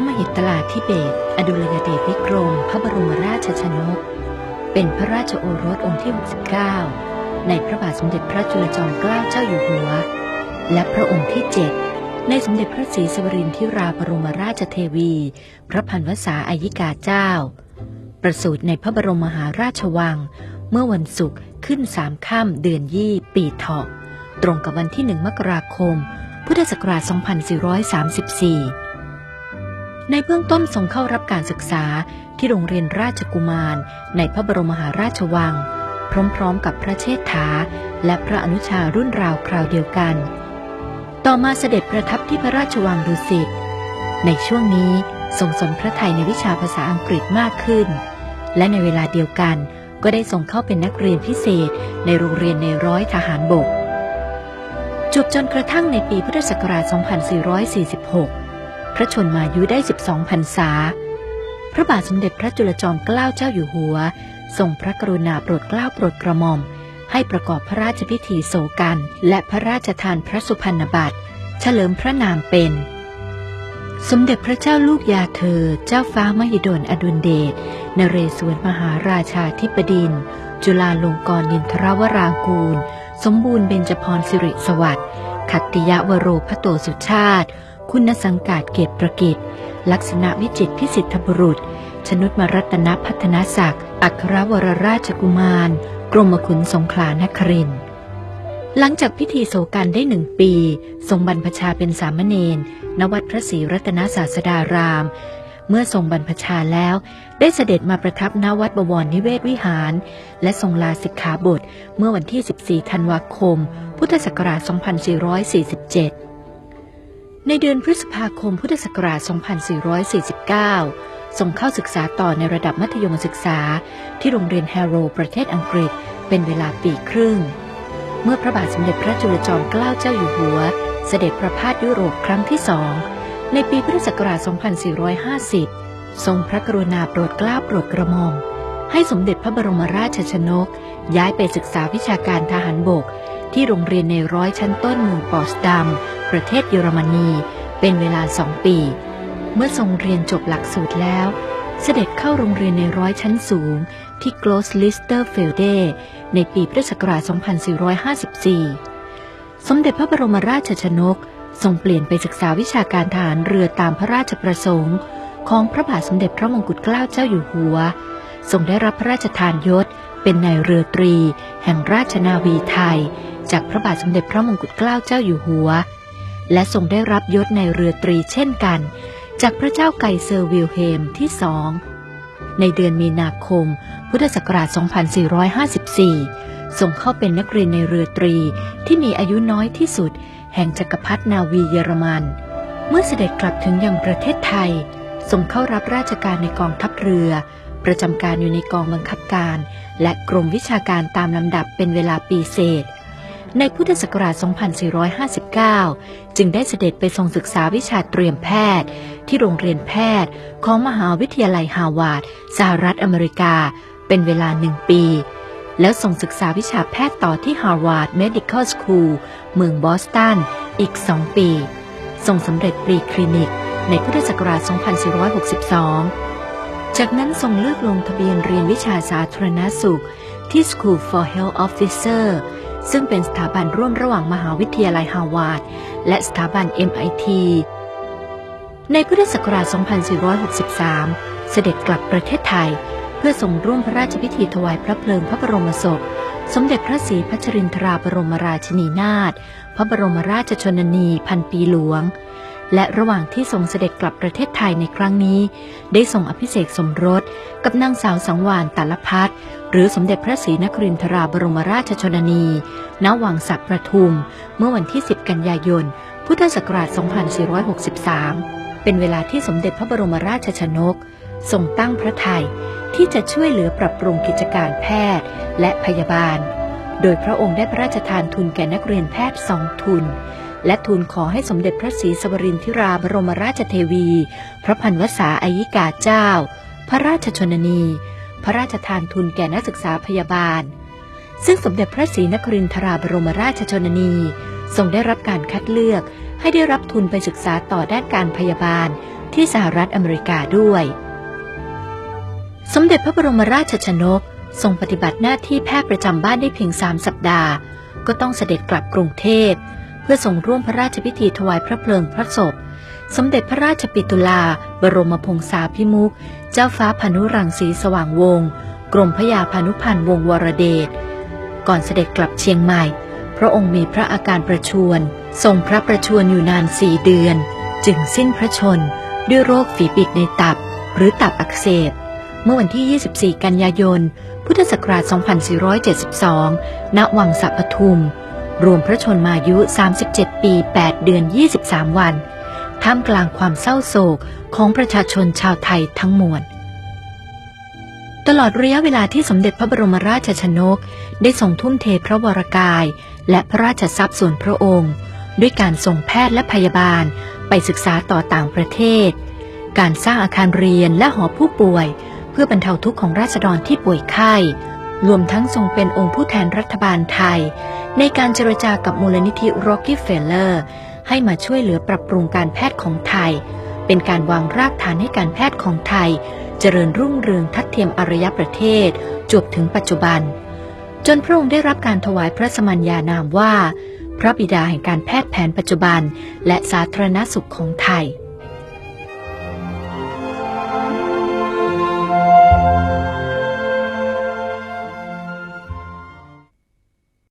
พระมหิตลาธิเบศอดุลยเดชวิกรม พระบรมราชชนก เป็นพระราชโอรสองค์ที่ 69 ในพระบาทสมเด็จพระจุลจอมเกล้าเจ้าอยู่หัว และพระองค์ที่ 7 ในสมเด็จพระศรีสวรินทิราบรมราชเทวี พระพันวษาอายิกาเจ้า ประสูติในพระบรมมหาราชวัง เมื่อวันศุกร์ขึ้นสามค่ำเดือนยี่ปีเถาะตรงกับวันที่หนึ่งมกราคม พุทธศักราช 2434 ในเบื้องต้นทรงเข้ารับการศึกษาที่โรงเรียนราชกุมาร ในพระบรมมหาราชวัง พร้อมๆกับพระเชษฐา และพระอนุชารุ่นราวคราวเดียวกัน ต่อมาเสด็จประทับที่พระราชวังดุสิตในช่วงนี้ทรงสนพระไทยในวิชาภาษาอังกฤษมากขึ้น และในเวลาเดียวกันก็ได้ส่งเข้าเป็นนักเรียนพิเศษในโรงเรียนในร้อยทหารบก จบจนกระทั่งในปีพุทธศักราช 2446 พระชนมายุได้ 12พรรษา พระบาทสมเด็จพระจุลจอมเกล้าเจ้าอยู่หัว ทรงพระกรุณาโปรดเกล้าโปรดกระหม่อม ให้ประกอบพระราชพิธีโศกัน และพระราชทานพระสุพรรณบัตร เฉลิมพระนามเป็น สมเด็จพระเจ้าลูกยาเธอ เจ้าฟ้ามหิดลอดุลเดชนเรศวรมหาราชาธิปดิน จุฬาลงกรณ์นินทรวรางกูล สมบูรณ์เบญจพรสิริสวัสดิ์ขัตติยวโรพโตสุชาติ คุณสังกาศเกตประกิจ ลักษณะวิจิตพิสิทธบุรุษ ชนุตมรัตนพัฒนศักดิ์ อัครวรราชกุมาร กรมขุนสงขลานคริน หลังจากพิธีโศกันได้หนึ่งปี ทรงบรรพชาเป็นสามเณรณวัดพระศรีรัตนศาสดาราม เมื่อทรงบรรพชาแล้ว ได้เสด็จมาประทับณวัดบวรนิเวศวิหาร และทรงลาสิกขาบท เมื่อวันที่ 14 ธันวาคม พุทธศักราช 2447 ในเดือนพฤษภาคมพุทธศักราช 2449ทรงเข้าศึกษาต่อในระดับมัธยมศึกษา ที่โรงเรียนแฮโรประเทศอังกฤษ เป็นเวลาปีครึ่ง เมื่อพระบาทสมเด็จพระจุลจอมเกล้าเจ้าอยู่หัว เสด็จประพาสยุโรปครั้งที่สอง ในปีพุทธศักราช 2450 ทรงพระกรุณาโปรดเกล้าโปรดกระหม่อม ให้สมเด็จพระบรมราชชนก ย้ายไปศึกษาวิชาการทหารบก ที่โรงเรียนในร้อยชั้นต้นเมืองปอสดัมประเทศเยอรมนี เป็นเวลาสองปี เมื่อทรงเรียนจบหลักสูตรแล้ว เสด็จเข้าโรงเรียนในร้อยชั้นสูง ที่โกลสลิสเตอร์เฟลเดในปีพุทธศักราช 2454 สมเด็จพระบรมราชชนกทรงเปลี่ยนไปศึกษาวิชาการทหารเรือตามพระราชประสงค์ ของพระบาทสมเด็จพระมงกุฎเกล้าเจ้าอยู่หัว ทรงได้รับพระราชทานยศ เป็นนายเรือตรี แห่งราชนาวีไทย จากพระบาทสมเด็จพระมงกุฎเกล้าเจ้าอยู่หัว และทรงได้รับยศในเรือตรีเช่นกัน จากพระเจ้าไกเซอร์วิลเฮมที่สองในเดือนมีนาคม พุทธศักราช 2454 ส่งเข้าเป็นนักเรียนในเรือตรีที่มีอายุน้อยที่สุด แห่งจักรพรรดินาวีเยอรมัน เมื่อเสด็จกลับถึงยังประเทศไทย ส่งเข้ารับราชการในกองทัพเรือ ประจำการอยู่ในกองบังคับการ และกรมวิชาการตามลำดับเป็นเวลาปีเศษ ในพุทธศักราช 2459 จึงได้เสด็จไปทรงศึกษาวิชาเตรียมแพทย์ ที่โรงเรียนแพทย์ ของมหาวิทยาลัยฮาวาดสหรัฐอเมริกา เป็นเวลาหนึ่งปี แล้วส่งศึกษาวิชาแพทย์ต่อที่ Harvard Medical School เมืองบอสตัน อีกสองปี ส่งสำเร็จปรีคลินิก ในพุทธศักราช 2462 จากนั้นทรงเลือกลงทะเบียนเรียนวิชาสาธารณสุข ที่ School for Health Officer ซึ่งเป็นสถาบันร่วมระหว่างมหาวิทยาลัยฮาวาดและสถาบัน MIT ในพุทธศักราช 2463 เสด็จกลับประเทศไทย เพื่อส่งร่วมพระราชพิธีถวายพระเพลิงพระบรมศพ สมเด็จพระศรีพัชรินทราบรมราชินีนาถพระบรมราชชนนีพันปีหลวง และระหว่างที่ทรงเสด็จกลับประเทศไทยในครั้งนี้ ได้ทรงอภิเษกสมรส กับนางสาวสังวานตัลพัฒหรือสมเด็จพระศรีนครินทราบรมราชชนนี ณ วังสักประทุม เมื่อวันที่ 10 กันยายน พุทธศักราช 2463 เป็นเวลาที่สมเด็จพระบรมราชชนกทรงตั้งพระทัยที่จะช่วยเหลือปรับปรุงกิจการแพทย์และพยาบาล โดยพระองค์ได้พระราชทานทุนแก่นักเรียนแพทย์สองทุน และทูลขอให้สมเด็จพระศรีสวรินทราบรมราชเทวี พระพันวษาอายิกาเจ้า พระราชชนนี พระราชทานทุนแก่นักศึกษาพยาบาล ซึ่งสมเด็จพระศรีนครินทราบรมราชชนนี ทรงได้รับการคัดเลือกให้ได้รับทุนไปศึกษาต่อด้านการพยาบาลที่สหรัฐอเมริกาด้วย สมเด็จพระบรมราชชนกทรงปฏิบัติหน้าที่แพทย์ประจำบ้านได้เพียงสามสัปดาห์ ก็ต้องเสด็จกลับกรุงเทพ พื่อส่งร่วมพระราชพิธีถวายพระเพลิงพระศพ สมเด็จพระราชปิตุลา บรมพงษาภิมุข เจ้าฟ้าพานุรังสีสว่างวงศ์กรมพระยาพานุพันธ์วงศ์วรเดช ก่อนเสด็จกลับเชียงใหม่ พระองค์มีพระอาการประชวร ทรงพระประชวรอยู่นานสี่เดือน จึงสิ้นพระชน ด้วยโรคฝีปิดในตับ หรือตับอักเสบ เมื่อวันที่ 24 กันยายน พุทธศักราช 2472 ณ วังสะปทุม รวมพระชนมายุ 37 ปี 8 เดือน 23 วัน ท่ามกลางความเศร้าโศกของประชาชนชาวไทยทั้งมวล ตลอดระยะเวลาที่สมเด็จพระบรมราชชนก ได้ทรงทุ่มเทพระวรกาย และพระราชทรัพย์ส่วนพระองค์ ด้วยการส่งแพทย์และพยาบาลไปศึกษาต่อต่างประเทศ การสร้างอาคารเรียนและหอผู้ป่วย เพื่อบรรเทาทุกข์ของราษฎรที่ป่วยไข้ รวมทั้งทรงเป็นองค์ผู้แทนรัฐบาลไทย ในการเจรจากับมูลนิธิ Rockefeller ให้มาช่วยเหลือปรับปรุงการแพทย์ของไทย เป็นการวางรากฐานให้การแพทย์ของไทย เจริญรุ่งเรืองทัดเทียมอารยประเทศ จวบถึงปัจจุบัน จนพระองค์ได้รับการถวายพระสมัญญานามว่า พระบิดาแห่งการแพทย์แผนปัจจุบัน และสาธารณสุขของไทย